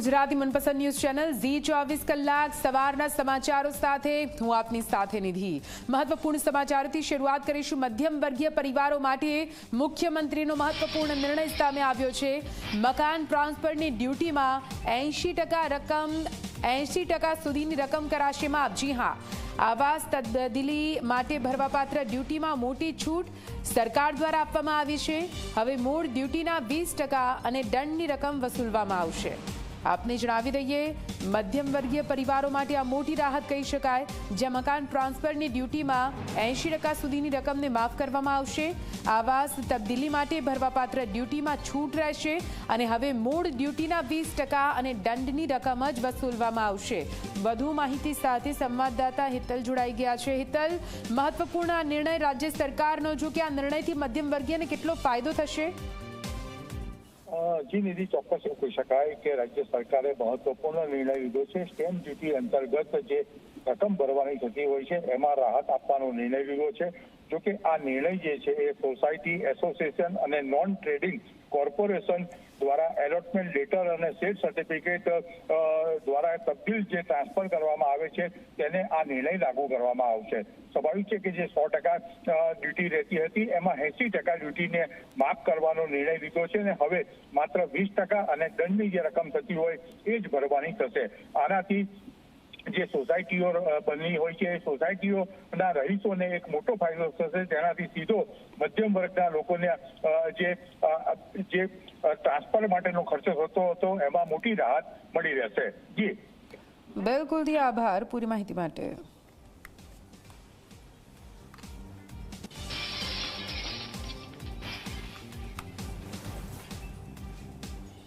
ગુજરાતી મનપસંદ news channel Zee ચોવીસ કલાક સવારના સમાચારો સાથે હું આપની સાથે નિધિ. મહત્વપૂર્ણ સમાચારોથી શરૂઆત કરીશું મધ્યમ વર્ગીય પરિવારો માટે મુખ્યમંત્રીનો મહત્વપૂર્ણ નિર્ણય સામે આવ્યો છે. મકાન ટ્રાન્સફરની ડ્યુટીમાં એંશી રકમ, એંશી સુધીની રકમ કરાશે માફ જી હા, આવાસ તબદીલી માટે ભરવાપાત્ર ડ્યુટીમાં મોટી છૂટ સરકાર દ્વારા આપવામાં આવી છે. હવે મૂળ ડ્યુટીના વીસ અને દંડની રકમ વસૂલવામાં આવશે. આપને જણાવી દઈએ મધ્યમ વર્ગીય પરિવારો માટે આ મોટી રાહત કહી શકાય, જ્યાં મકાન ટ્રાન્સફરની ડ્યુટીમાં એંશી ટકા સુધીની રકમને માફ કરવામાં આવશે. આવાસ તબદીલી માટે ભરવાપાત્ર ડ્યુટીમાં છૂટ રહેશે અને હવે મૂળ ડ્યુટીના વીસ ટકા અને દંડની રકમ જ વસૂલવામાં આવશે. વધુ માહિતી સાથે સંવાદદાતા હિતલ જોડાઈ ગયા છે. હિતલ, મહત્વપૂર્ણ નિર્ણય રાજ્ય સરકારનો, જો કે આ નિર્ણયથી મધ્યમ વર્ગીયને કેટલો ફાયદો થશે? જી નિધિ, ચોક્કસ એવું કહી શકાય કે રાજ્ય સરકારે મહત્વપૂર્ણ નિર્ણય લીધો છે. સ્ટેમ્પ ડ્યુટી અંતર્ગત જે રકમ ભરવાની થતી હોય છે, એમાં રાહત આપવાનો નિર્ણય લીધો છે. જો કે આ નિર્ણય જે છે એ સોસાયટી એસોસિએશન અને નોન ટ્રેડિંગ કોર્પોરેશન દ્વારા એલોટમેન્ટ લેટર અને સેટ સર્ટિફિકેટ દ્વારા તબદીલ જે ટ્રાન્સફર કરવામાં આવે છે, તેને આ નિર્ણય લાગુ કરવામાં આવશે. સ્વાભાવિક છે કે જે સો ટકા ડ્યુટી રહેતી હતી, એમાં એસી ટકા ડ્યુટીને માફ કરવાનો નિર્ણય લીધો છે અને હવે માત્ર વીસ ટકા અને દંડની જે રકમ થતી હોય, એ જ ભરવાની થશે. આનાથી જે સોસાયટીઓ બની હોય છે સોસાયટીઓના રહીશોને એક મોટો ફાયદો થશે. જેનાથી સીધો મધ્યમ વર્ગના લોકોને જે જે ટ્રાન્સફર માટેનો ખર્ચો થતો હતો, એમાં મોટી રાહત મળી રહેશે. જી. બિલકુલથી આભાર પૂરી માહિતી માટે.